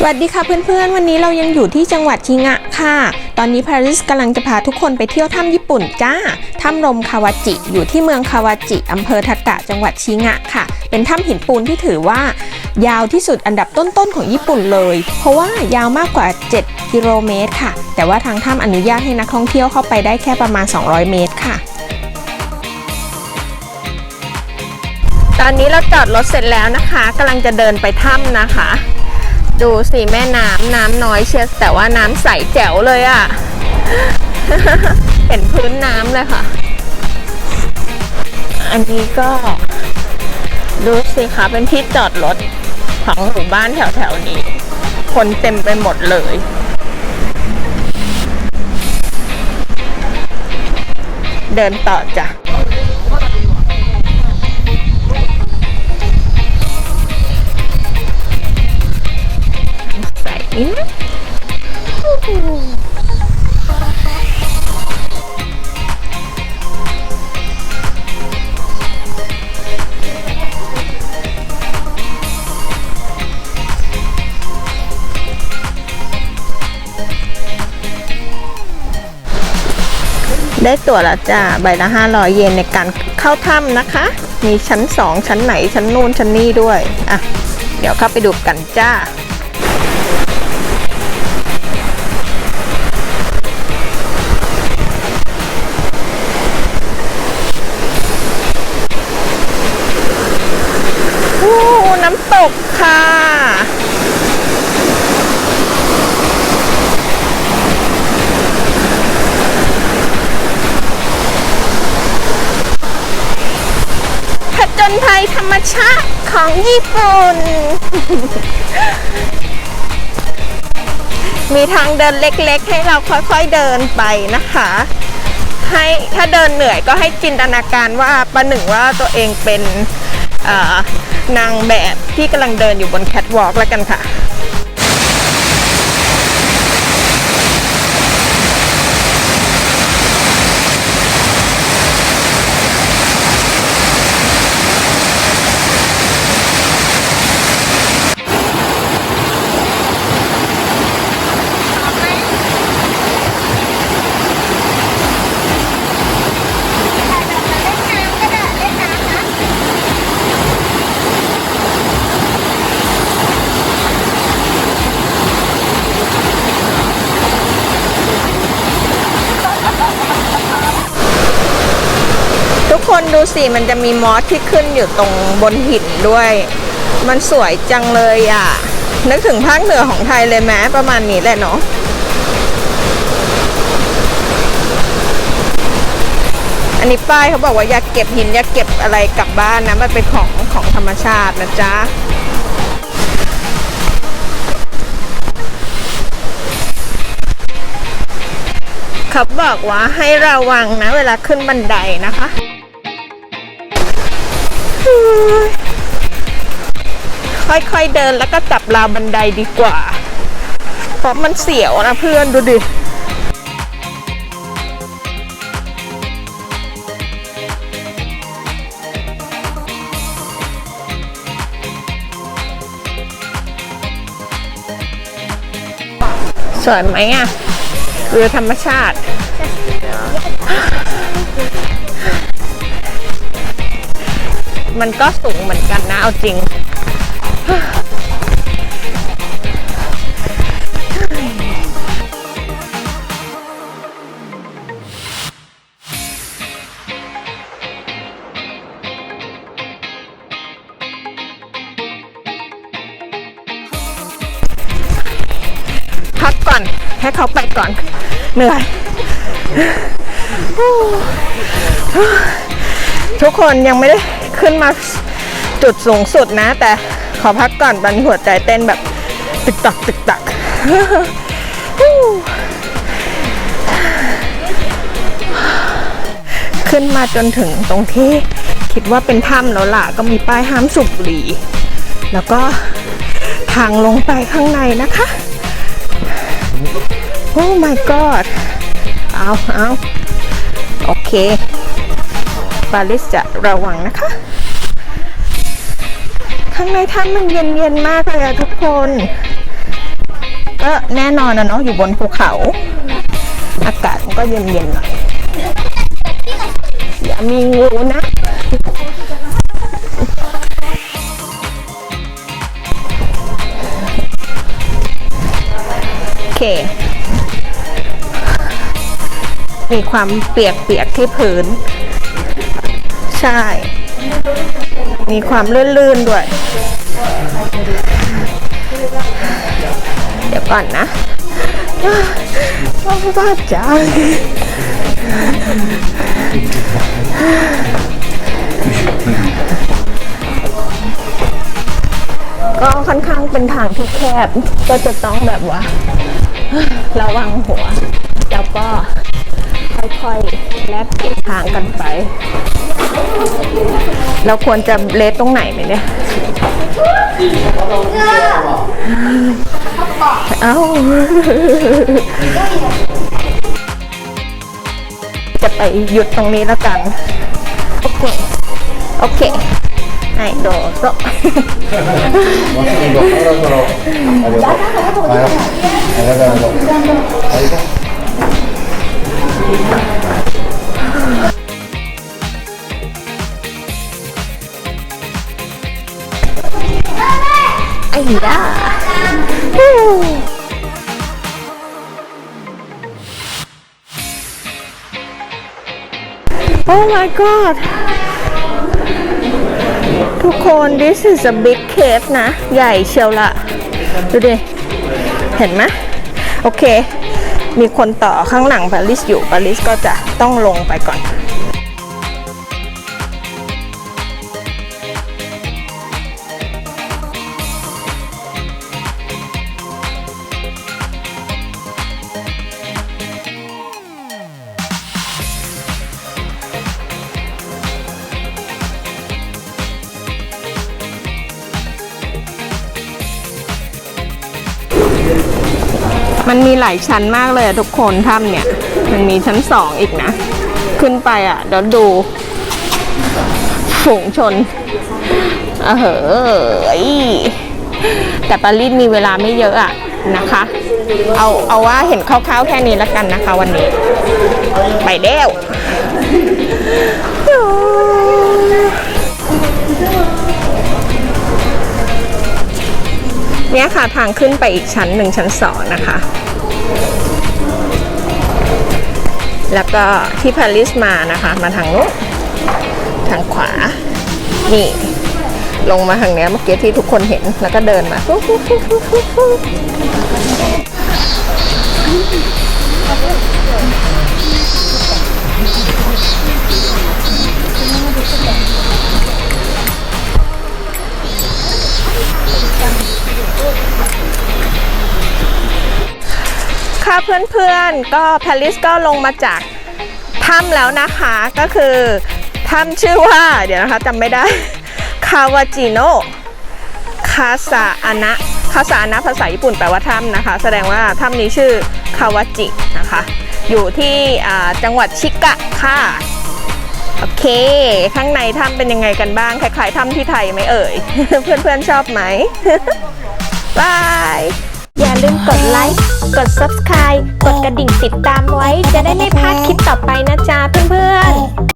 สวัสดีค่ะเพื่อนๆ วันนี้เรายังอยู่ที่จังหวัดชิงะค่ะ ตอนนี้พาริสกำลังจะพาทุกคนไปเที่ยวถ้ำญี่ปุ่นจ้า ถ้ำลมคาวาจิ อยู่ที่เมืองคาวาจิอำเภอทากะจังหวัดชิงะค่ะ เป็นถ้ำหินปูนที่ถือว่า ยาวที่สุดอันดับต้นๆของญี่ปุ่นเลย เพราะว่ายาวมากกว่า 7 กิโลเมตรค่ะ แต่ว่าทางถ้ำอนุญาตให้นักท่องเที่ยวเข้าไปได้แค่ประมาณ 200 เมตรค่ะ ตอนนี้เราจอดรถเสร็จแล้วนะคะกำลังจะเดินไปถ้ำนะคะ ดูสิแม่น้ำน้ำน้อยเชียแต่ว่าน้ำใสแจ๋วเลยอะ่ะ เห็นพื้นน้ำเลยค่ะ อันนี้ก็ ดูสิคะเป็นที่จอดรถของหมู่บ้านแถวๆนี้ คนเต็มไปหมดเลยเดินต่อจ้ะ ใส่นได้ตั๋วแล้วจ้าใบละ 500 เยนในการเข้าถ้ำนะคะ มีชั้น 2 ชั้นไหนชั้นนู่นชั้นนี่ด้วย อะ เดี๋ยวเข้าไปดูกันจ้า น้ำตกค่ะ ผจญภัยธรรมชาติของญี่ปุ่น มีทางเดินเล็กๆ ให้เราค่อยๆเดินไปนะคะให้ถ้าเดินเหนื่อยก็ให้จินตนาการว่าประหนึ่งว่าตัวเองเป็น นางแบบที่กำลังเดินอยู่บนแคทวอล์กแล้วกันค่ะ คนดูสิมันจะมีมอสที่ขึ้นอยู่ตรงบนหินด้วย มันสวยจังเลยอะ นึกถึงภาคเหนือของไทยเลยแม้ประมาณนี้แหละเนาะอันนี้ป้ายเขาบอกว่าอย่าเก็บหินอย่าเก็บอะไรกลับบ้านนะ มันเป็นของของธรรมชาตินะจ๊ะเขาบอกว่าให้ระวังนะเวลาขึ้นบันไดนะคะ ค่อยๆเดินแล้วก็จับราวบันไดดีกว่า เพราะมันเสียวนะเพื่อนดูดิสวยไหมอะวิวธรรมชาติ มันก็สูงเหมือนกันนะเอาจริง พักก่อน ให้เขาไปก่อน เหนื่อย ทุกคนยังไม่ได้ขึ้นมาจุดสูงสุดนะ แต่ขอพักก่อนบันหัวใจเต้นแบบตึกตักตึกตักขึ้นมาจนถึงตรงที่คิดว่าเป็นถ้ำแล้วล่ะ ก็มีป้ายห้ามสูบบุหรี่ แล้วก็ทางลงไปข้างในนะคะ โอ้ my god เอาเอาโอเคปาริสจะระวังนะคะ ข้างในถ้ำมันเย็นๆมากเลยอะทุกคน ก็แน่นอนนะเนาะอยู่บนภูเขา อากาศมันก็เย็นๆหน่อยอย่ามีงูนะ มีความเปียกๆที่พื้นใช่ มีความลื่นๆด้วย เดี๋ยวก่อนนะว้าวบ้าจังก็ค่อนข้างเป็นทางที่แคบ ก็จะต้องแบบว่า ระวังหัว แล้วก็ ค่อยๆแลกทิศทางกันไป เราควรจะเลสตรงไหนไหมเนี่ย เอ้า จะไปหยุดตรงนี้แล้วกัน โอเค โอเคไอโดโซ ไอ้ย่าโอ้ my god ทุกคน this is a big cave นะ ใหญ่เชียวละ ดูดิ เห็นไหมโอเค มีคนต่อข้างหลังปาริสอยู่ปาริสก็จะต้องลงไปก่อน มันมีหลายชั้นมากเลยอะทุกคนถ้ำเนี่ย มันมีชั้นสองอีกนะ ขึ้นไปอะเดี๋ยวดูฝูงชนเออเหยแต่ปารีสมีเวลาไม่เยอะอะนะคะ เอาเอาว่าเห็นคร่าวๆแค่นี้แล้วกันนะคะวันนี้ ไปเด้ว เนี่ยค่ะทางขึ้นไปอีกชั้นหนึ่งชั้นสองนะคะ แล้วก็ที่ปารีสมานะคะ มาทางนู้นทางขวา นี่ ลงมาทางเนี้ยเมื่อกี้ที่ทุกคนเห็นแล้วก็เดินมา เพื่อนๆ ก็ปารีสก็ลงมาจากถ้ำแล้วนะคะก็คือถ้ำชื่อว่าเดี๋ยวนะคะจำไม่ได้คาวาจิโนคาซาอานะคาซาอานะภาษาญี่ปุ่นแปลว่าถ้ำนะคะ แสดงว่าถ้ำนี้ชื่อคาวาจินะคะ อยู่ที่จังหวัดชิกะค่ะโอเค ข้างในถ้ำเป็นยังไงกันบ้างคล้ายๆถ้ำที่ไทยไหมเอ่ย เพื่อนๆชอบไหมบาย อย่าลืมกดไลค์ กด subscribe กดกระดิ่งติดตามไว้ จะได้ไม่พลาดคลิปต่อไปนะจ๊ะเพื่อนๆ